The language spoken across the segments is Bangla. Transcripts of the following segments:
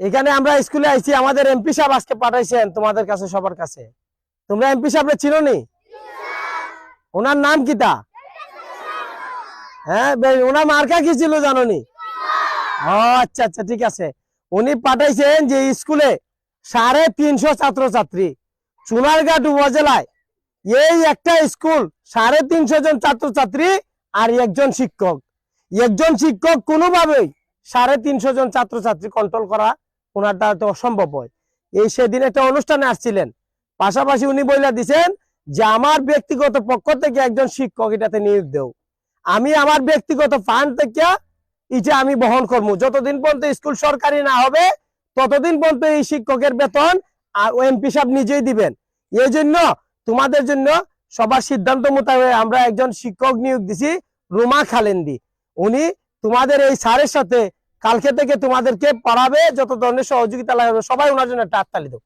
এখানে আমরা স্কুলে আইছি, আমাদের এমপি সাহেব আজকে পাঠাইছেন তোমাদের কাছে, সবার কাছে। তোমরা এমপি সাহেব চিনো নি ওনার নাম হ্যাঁ ওনার মার্কা কি ছিল জানো নি আচ্ছা আচ্ছা ঠিক আছে। উনি পাঠাইছেন যে স্কুলে সাড়ে তিনশো ছাত্রছাত্রী চুনারঘাট উপজেলায় এই একটা স্কুল সাড়ে তিনশো জন ছাত্রছাত্রী আর একজন শিক্ষক। একজন শিক্ষক কোনোভাবেই সাড়ে তিনশো জন ছাত্রছাত্রী কন্ট্রোল করা ওনার দ্বারা তো অসম্ভব হয়। এই সেদিন একটা অনুষ্ঠানে আসছিলেন। পাশাপাশি উনি বইলা দিছেন যে, আমার ব্যক্তিগত পক্ষ থেকে একজন শিক্ষক এটাতে নিয়োগ দেও। আমি আমার ব্যক্তিগত ফান্ড থেকে এটা আমি বহন করব। যতদিন পর্যন্ত স্কুল সরকারি না হবে, ততদিন পর্যন্ত এই শিক্ষকের বেতন এমপি সাহেব নিজেই দিবেন। এই জন্য তোমাদের জন্য সবার সিদ্ধান্ত মোতাবেক আমরা একজন শিক্ষক নিয়োগ দিছি, রুমা খালেন্দি। উনি তোমাদের এই স্যারের সাথে কালকে থেকে তোমাদেরকে পড়াবে যত ধরনের সহযোগিতা লাগবে সবাই ওনার জন্য একটা হাততালি দাও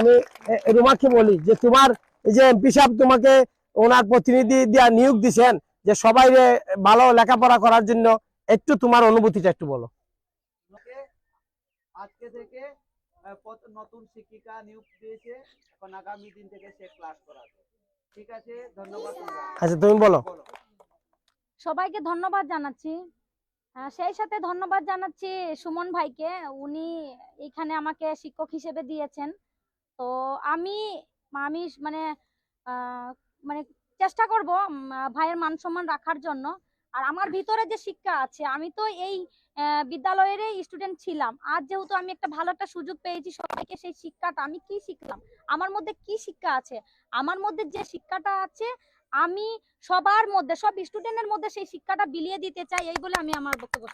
আমি রুমাকে বলি যে তোমার এই যে এমপি সাহেব তোমাকে ওনার প্রতিনিধি দিয়া নিয়োগ দিছেন যে সবাই ভালো লেখাপড়া করার জন্য একটু তোমার অনুভূতিটা একটু বলো। আজকে থেকে নতুন শিক্ষিকা নিয়োগ দিয়েছে এখন আগামী দিন থেকে সে ক্লাস করাবে। ঠিক আছে? ধন্যবাদ আচ্ছা তুমি বলো। সবাইকে ধন্যবাদ জানাচ্ছি। সেই সাথে ধন্যবাদ জানাচ্ছি সুমন ভাইকে। উনি এখানে আমাকে শিক্ষক হিসেবে দিয়েছেন। তো আমি আমি মানে মানে চেষ্টা করব ভাইয়ের মান সম্মান রাখার জন্য। আর আমার ভিতরে যে শিক্ষা আছে, আমি তো এই বিদ্যালয়েরই স্টুডেন্ট ছিলাম। আজ যেহেতু আমি একটা ভালো একটা সুযোগ পেয়েছি সবাইকে সেই শিক্ষাটা আমি কি শিখলাম? আমার মধ্যে কি শিক্ষা আছে? আমার মধ্যে যে শিক্ষাটা আছে আমি সবার মধ্যে, সব স্টুডেন্টের মধ্যে সেই শিক্ষাটা বিলিয়ে দিতে চাই, এই বলে আমি আমার বক্তব্য।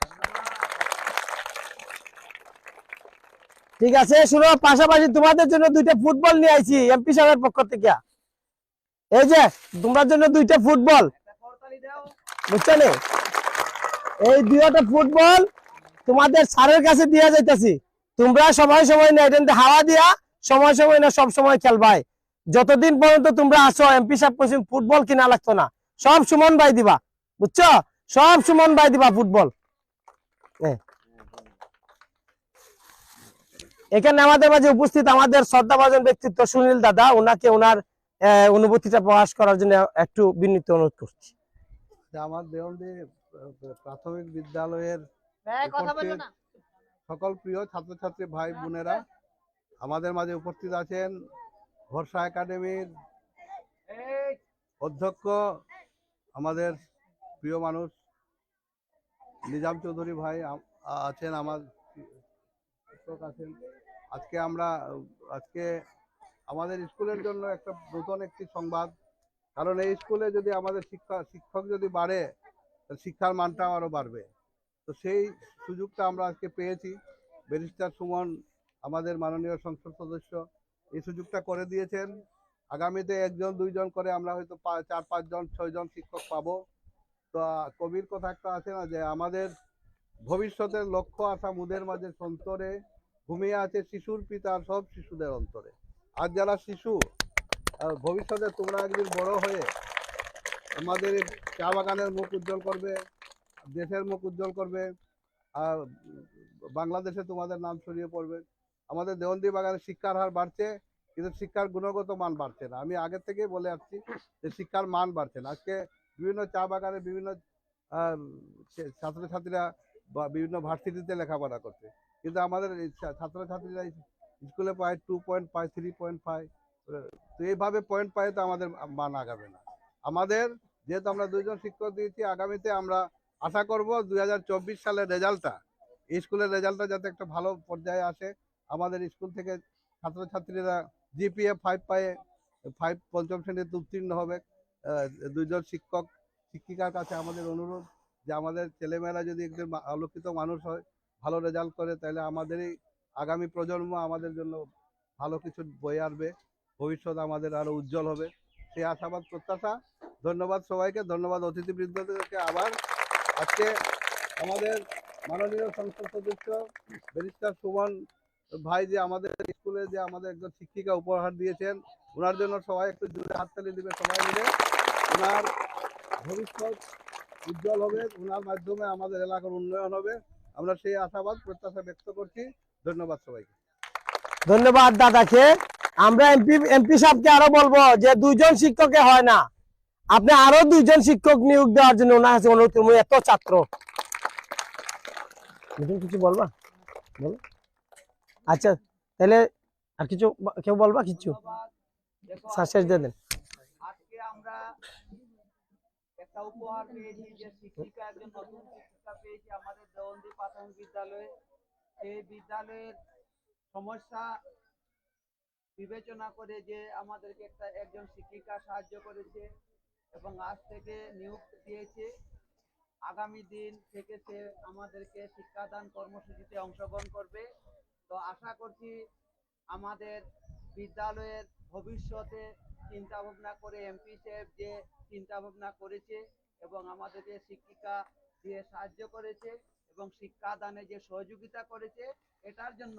ঠিক আছে, শুনো, পাশাপাশি তোমাদের জন্য দুইটা ফুটবল নিয়ে আইছি এমপি সাহেবের পক্ষ থেকে এই যে, তোমার জন্য দুইটা ফুটবল একটা করতালি দাও বুঝছ নি? এই দুইটা ফুটবল তোমাদের স্যারের কাছে দিয়া যাইতাছি তোমরা সময় সময় না, এটা হাওয়া দিয়া সময় সময় না সব সময় খেলবাই যতদিন পর্যন্ত তোমরা আসো এমপি সাহেব কইছেন ফুটবল কিনা লাগতো না। সব সুমন ভাই দিবা বুঝছ? সব সুমন ভাই দিবা ফুটবল। এখানে আমাদের মাঝে উপস্থিত আমাদের শ্রদ্ধাভাজন ব্যক্তিত্ব সুনীল দাদা ওনাকে ওনার অনুভূতিটা প্রকাশ করার জন্য একটু বিনীত অনুরোধ করছি। আমার দেওয়ানদী প্রাথমিক বিদ্যালয়ের সকল প্রিয় ছাত্রছাত্রী ভাই বোনেরা আমাদের মাঝে উপস্থিত আছেন ভরসা একাডেমির অধ্যক্ষ আমাদের প্রিয় মানুষ নিজাম চৌধুরী ভাই আছেন আমার শিক্ষক আছেন। আজকে আমরা আজকে আমাদের স্কুলের জন্য একটা নতুন একটি সংবাদ। কারণ এই স্কুলে যদি আমাদের শিক্ষা শিক্ষক যদি বাড়ে তাহলে শিক্ষার মানটাও আরও বাড়বে। তো সেই সুযোগটা আমরা আজকে পেয়েছি। ব্যারিস্টার সুমন আমাদের মাননীয় সংসদ সদস্য এই সুযোগটা করে দিয়েছেন। আগামীতে একজন, দুইজন করে আমরা হয়তো চার, পাঁচজন, ছয়জন শিক্ষক পাবো। তো কবির কথা একটা আছে না যে, আমাদের ভবিষ্যতের লক্ষ্য আশা মুদের মাঝে সন্তরে, ঘুমিয়ে আছে শিশুর পিতা সব শিশুদের অন্তরে। আর যারা শিশু ভবিষ্যতে তোমরা একদিন বড় হয়ে আমাদের চা বাগানের মুখ উজ্জ্বল করবে, দেশের মুখ উজ্জ্বল করবে, আর বাংলাদেশে তোমাদের নাম ছড়িয়ে পড়বে। আমাদের দেওয়ানদি বাগানে শিক্ষার হার বাড়ছে, কিন্তু শিক্ষার গুণগত মান বাড়ছে না। আমি আগে থেকেই বলে আসছি যে শিক্ষার মান বাড়ছে না। আজকে বিভিন্ন চা বাগানে বিভিন্ন ছাত্রছাত্রীরা বিভিন্ন ভার্সিটিতে লেখাপড়া করছে। কিন্তু আমাদের ছাত্রছাত্রীরা স্কুলে পায় টু পয়েন্ট পায়, থ্রি পয়েন্ট পায়। তো এইভাবে পয়েন্ট পায় তো আমাদের মান আগাবে না। আমাদের যেহেতু আমরা দুইজন শিক্ষক দিয়েছি, আগামীতে আমরা আশা করব দুই সালের রেজাল্টটা স্কুলের রেজাল্টটা যাতে একটা ভালো পর্যায়ে আসে আমাদের স্কুল থেকে ছাত্রছাত্রীরা জিপিএ ফাইভ পায়ে ফাইভ পঞ্চম শ্রেণীতে উত্তীর্ণ হবে। আহ, দুইজন শিক্ষক শিক্ষিকার কাছে আমাদের অনুরোধ যে আমাদের ছেলেমেয়েরা যদি একজন আলোকিত মানুষ হয় ভালো রেজাল্ট করে তাহলে আমাদেরই আগামী প্রজন্ম আমাদের জন্য ভালো কিছু বয়ে আসবে ভবিষ্যৎ আমাদের আরও উজ্জ্বল হবে। সেই আশাবাদ প্রত্যাশা। ধন্যবাদ সবাইকে। ধন্যবাদ অতিথিবৃন্দদেরকে আবার। আজকে আমাদের মাননীয় সংসদ সদস্য ব্যারিস্টার সুমন ভাই যে আমাদের স্কুলে যে আমাদের একজন শিক্ষিকা উপহার দিয়েছেন, ওনার জন্য সবাই একটু জোরে হাততালি দিবে, সবাই মিলে। ওনার ভবিষ্যৎ উজ্জ্বল হবে, ওনার মাধ্যমে আমাদের এলাকার উন্নয়ন হবে। আমরা সেই আশাবাদ, প্রত্যাশা ব্যক্ত করছি। ধন্যবাদ সবাইকে। ধন্যবাদ দাদাকে। আমরা এমপি এমপি সাহেবকে আরও বলব যে দুইজন শিক্ষকে হয় না। আপনি আরও দুইজন শিক্ষক নিয়োগ দেওয়ার জন্য ওনার কাছে অনুরোধ এত ছাত্র। কিছু বলবা? বলো। আচ্ছা তাহলে আর কিছু কেউ বলবা কিছু? দিয়ে দেন। আমরা একটা উপহার যে শিক্ষিকা একজন নতুন পেয়েছি আমাদের প্রাথমিক বিদ্যালয়ে। বিদ্যালয়ের সমস্যা বিবেচনা করে যে আমাদেরকে একটা একজন শিক্ষিকা সাহায্য করেছে এবং আজ থেকে দিয়েছে। আগামী দিন থেকে সে আমাদেরকে শিক্ষাদান কর্মসূচিতে অংশগ্রহণ করবে। তো আশা করছি আমাদের বিদ্যালয়ের ভবিষ্যতে চিন্তা ভাবনা করে এমপি সাহেব যে চিন্তা ভাবনা করেছে এবং আমাদের যে শিক্ষিকা দিয়ে সাহায্য করেছে এবং শিক্ষাদানে যে সহযোগিতা করেছে, এটার জন্য